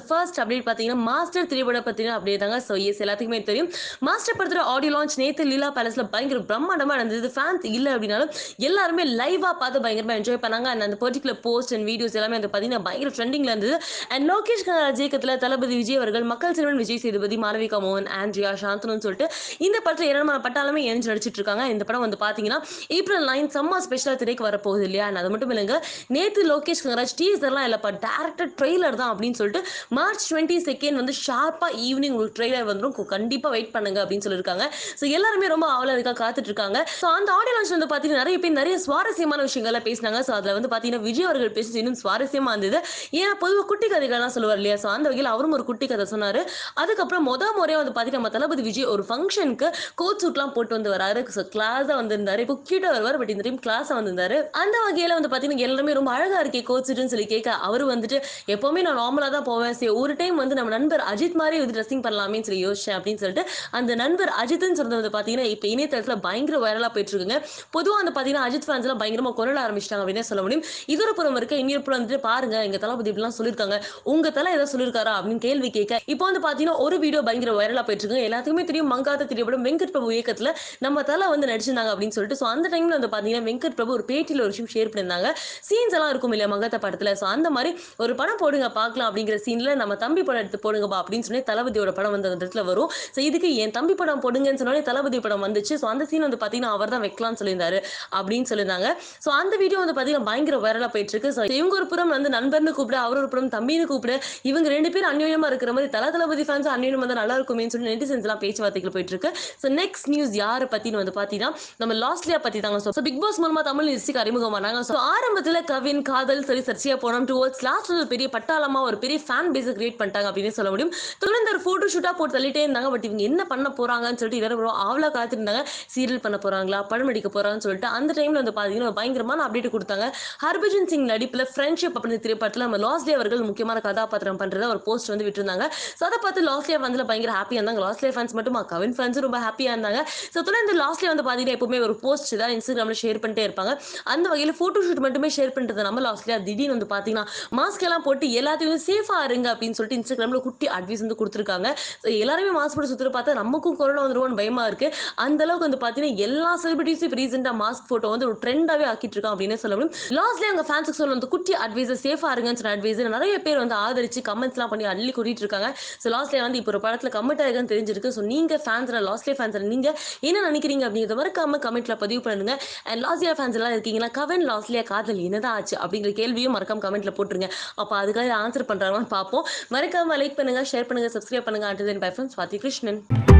First update பார்த்தீங்கன்னா master திரைப்பட பார்த்தீங்கன்னா அப்டேட் தாங்க. ஸோ எஸ் எல்லாத்துக்குமே தெரியும். மாஸ்டர் படத்தோட ஆடியோ லான்ச் நேற்று லீலா பேலஸில் பயங்கர பிரம்மாண்டமாக நடந்தது. ஃபேன்ஸ் இல்லை அப்படின்னாலும் எல்லாருமே லைவாக பார்த்து பயங்கரமாக என்ஜாய் பண்ணாங்க. அண்ட் அந்த பர்டிகுலர் போஸ்ட் அண்ட் வீடியோஸ் எல்லாமே வந்து பார்த்தீங்கன்னா பயங்கர ட்ரெண்டிங்கில் இருந்தது. அண்ட் லோகேஷ் கனகராஜ் இயக்கத்தில் தளபதி விஜய் அவர்கள் மக்கள் செல்வன் விஜய் சேதுபதி மாளவிகா மோகன் ஆண்ட்ரியா சாந்தனு சொல்லிட்டு இந்த படத்தில் இரண்டு பட்டாலுமே இணைஞ்சு நடிச்சிட்டு இருக்காங்க. இந்த படம் வந்து பார்த்தீங்கன்னா ஏப்ரல் நைன் செம்ம ஸ்பெஷலாக திரைக்கு வரப்போகுது இல்லையா? அண்ட் அது மட்டும் இல்லைங்க நேற்று லோகேஷ் கங்கராஜ் டீசர்லாம் இல்லைப்பா டேரக்டர் ட்ரெய்லர் தான் அப்படின்னு சொல்லிட்டு மார்ச் டுவெண்ட்டி செகண்ட் வந்து ஷார்ப்பாக ஈவினிங் உங்களுக்கு ட்ரெய்லர் வந்துடும் கண்டிப்பாக வெயிட் பண்ணுங்க அப்படின்னு சொல்லியிருக்காங்க ஸோ எல்லாருமே ரொம்ப ஆவலாக இருக்கா காத்துட்டு இருக்காங்க ஸோ அந்த ஆடியோ லான்ச் வந்து பார்த்தீங்கன்னா நிறைய பேர் நிறைய சுவாரஸ்யமான விஷயங்கள்லாம் பேசினாங்க. ஸோ அதில் வந்து பார்த்தீங்கன்னா விஜய் அவர்கள் பேசி இன்னும் சுவாரஸ்யமாக இருந்தது. ஏன்னா பொதுவாக குட்டி கதைகள்லாம் சொல்லுவார் இல்லையா? ஸோ அந்த வகையில் அவரும் ஒரு குட்டி கதை சொன்னார். அதுக்கப்புறம் முத முறையாக வந்து பார்த்தீங்கன்னா நம்ம தளபதி விஜய் ஒரு ஃபங்க்ஷனுக்கு கோட் சூட்லாம் போட்டு வந்து வராரு. ஸோ கிளாஸாக வந்திருந்தாரு. இப்போ கியூட்டாக வருவார் பட் இந்த டைம் கிளாஸாக வந்திருந்தாரு. அந்த வகையில் வந்து பார்த்தீங்கன்னா எல்லாருமே ரொம்ப அழகாக இருக்கே கோட் சூட்டுன்னு சொல்லி கேட்க அவர் வந்துட்டு எப்போவுமே நான் நார்மலாக தான் போவேன். சரி ஒரு டைம் வந்து நம்ம நண்பர் அஜித் மாதிரி வந்து ட்ரெஸ்ஸிங் பண்ணலாமேன்னு சொல்லி யோசிச்சேன் அப்படின்னு சொல்லிட்டு அந்த நண்பர் அஜித்னு சொல்றது வந்து பார்த்தீங்கன்னா இப்போ இணையதளத்தில் பயங்கர வைரலாக போயிட்டு இருக்குங்க. பொதுவாக வந்து பார்த்தீங்கன்னா அஜித் ஃபேன்ஸ் எல்லாம் பயங்கரமாக கொண்டாட ஆரம்பிச்சிட்டாங்க அப்படின்னு சொல்ல முடியும். இதொரு புறம் இருக்க இன்னொரு புறம் வந்துட்டு பாருங்க எங்க தளபதி இப்படிலாம் சொல்லியிருக்காங்க. உங்க தலை ஏதோ சொல்லியிருக்காரா அப்படின்னு கேள்வி கேட்க இப்போ வந்து பார்த்தீங்கன்னா ஒரு வீடியோ பயங்கர வைரலாக போயிட்டு இருக்கு எல்லாத்துக்குமே தெரியும் மங்காத திரைப்படம் வெங்கட் பிரபு இயக்கத்தில் நம்ம தலை வந்து நடிச்சிருந்தாங்க அப்படின்னு சொல்லிட்டு ஸோ அந்த டைம்ல வந்து பார்த்தீங்கன்னா வெங்கட் பிரபு ஒரு பேட்டியில் ஒரு விஷயம் ஷேர் பண்ணியிருந்தாங்க. சீன்ஸ் எல்லாம் இருக்கும் இல்லையா மங்காத்த படத்தில். ஸோ அந்த மாதிரி ஒரு படம் போடுங்க பார்க்கலாம் அப்படிங்கிற சீனில் நம்ம தம்பி படம் எடுத்து போடுங்கப்பா அப்படின்னு சொல்லி தளபதியோட படம் வந்து அந்த இடத்துல வரும். ஸோ இதுக்கு என் தம்பி படம் போடுங்கன்னு சொன்னாலே தளபதி படம் வந்துச்சு. ஸோ அந்த சீன் வந்து பார்த்தீங்கன்னா அவர் தான் வைக்கலாம்னு சொல்லியிருந்தாரு அப்படின்னு சொல்லியிருந்தாங்க. ஸோ அந்த வீடியோ வந்து பார்த்தீங்கன்னா பயங்கர வைரலாக போயிட்டு இருக்கு ஸோ இவங்க ஒரு புறம் வந்து நண்பர்னு கூப்பிட அவர் ஒரு புறம் தம்பின்னு கூப்பிட. இவங்க ரெண்டு பேரும் அந்யோன்யமா இருக்கிற மாதிரி தல தளபதி ஃபேன்ஸ் அந்யோன்யம் வந்து நல்லா இருக்குமேன்னு சொல்லி நெட்டிசன்ஸ் எல்லாம் பேச்சுவார்த்தைகள் போயிட்டு இருக்கு ஸோ நெக்ஸ்ட் நியூஸ் யாரை பத்தின்னு வந்து பார்த்தீங்கன்னா நம்ம லாஸ்ட்லியா பத்தி தாங்க ஸோ பிக் பாஸ் மூலமா தமிழ் நிறுத்திக்கு அறிமுகமானாங்க. ஸோ ஆரம்பத்தில் கவின் காதல் சரி சர்ச்சையா போனோம். டுவோர்ட்ஸ் லாஸ்ட் ஒரு பெரிய பட்டாளமா ஒரு பெரிய ஃபேன் பேஸை கிரியேட் பண்ணிட்டாங்க அப்படின்னு சொல்ல முடியும். தொடர்ந்து ஒரு ஃபோட்டோ ஷூட்டாக போட்டு தள்ளிட்டே இருந்தாங்க. பட் இவங்க என்ன பண்ண போறாங்கன்னு சொல்லிட்டு எல்லாரும் ஆவலா காத்திருந்தாங்க. சீரியல் பண்ண போறாங்களா? படம் அடிக்க போறாங்கன்னு சொல்லிட்டு அந்த டைம்ல வந்து பாத்தீங்கன்னா பயங்கரமான அப்டேட் கொடுத்தாங்க. ஹர்பஜன் சிங் நடிப்புல ஃப்ரெண்ட்ஷிப் அப்படின்ற திரைப்படத்தில் நம்ம லாஸ்லி அவர்கள் முக்கியமான கதாபாத்திரம் பண்றத ஒரு போஸ்ட் வந்து விட்டுருந்தாங்க. ஸோ அதை பார்த்து லாஸ்லியா வந்து பயங்கர ஹாப்பியாக இருந்தாங்க. லாஸ்லியா ஃபேன்ஸ் மட்டும் கவின் ஃபேன்ஸும் ரொம்ப ஹாப்பியாக இருந்தாங்க. ஸோ தொடர்ந்து லாஸ்ட்ல வந்து பார்த்தீங்கன்னா எப்பவுமே ஒரு போஸ்ட் தான் இன்ஸ்டாகிராமில் ஷேர் பண்ணிட்டே இருப்பாங்க. அந்த வகையில் ஃபோட்டோ ஷூட் மட்டுமே ஷேர் பண்ணுறது நம்ம லாஸ்ட்லியா திடீர்னு வந்து பார்த்தீங்கன்னா மாஸ்க் எல்லாம் போட்டு எல்லாத்தையும் சேஃபாக இருங்க அப்படின்னு சொல்லிட்டு இன்ஸ்டாகிராம்ல குட்டி அட்வைஸ் வந்து கொடுத்துருக்காங்க. ஸோ எல்லாருமே மாஸ்க் போட்டு சுற்றுற பார்த்தா நமக்கும் கொரோனா வந்துருவோம்னு பயமா இருக்கு. அந்த அளவுக்கு வந்து பாத்தீங்கன்னா எல்லா செலிபிரிட்டிஸும் இப்போ ரீசெண்டாக மாஸ்க் போட்டோ வந்து ஒரு ட்ரெண்டாவே ஆக்கிட்டு இருக்கான் அப்படின்னு சொல்ல முடியும். லாஸ்ட்ல அவங்க ஃபேன்ஸுக்கு சொல்ல வந்து குட்டி அட்வைஸ் சேஃபா இருங்கன்னு சொன்ன அட்வைஸ் நிறைய பேர் வந்து ஆதரிச்சு கமெண்ட்ஸ்லாம் பண்ணி அள்ளி கூட்டிட்டு இருக்காங்க. ஸோ லாஸ்ட்ல வந்து இப்போ ஒரு படத்துல கமெண்ட் ஆகுன்னு தெரிஞ்சிருக்கு. ஸோ நீங்க ஃபேன்ஸில் லாஸ்ட்லே ஃபேன்ஸில் நீங்க என்ன நினைக்கிறீங்க அப்படிங்கிறத மறக்காம கமெண்ட்ல பதிவு பண்ணுங்க. அண்ட் லாஸ்ட்லியா ஃபேன்ஸ் எல்லாம் இருக்கீங்களா? கவன் லாஸ்ட்லியா காதல் என்னதான் ஆச்சு அப்படிங்கிற கேள்வியும் மறக்காம கமெண்ட்ல போட்டுருங்க. அப்போ அதுக்காக ஆன்சர் பண்றாங்கன்னு பார்ப்போம். மறக்காம லைக் பண்ணுங்க ஷேர் பண்ணுங்க சப்ஸ்கிரைப் பண்ணுங்க. And then bye from Swathi Krishnan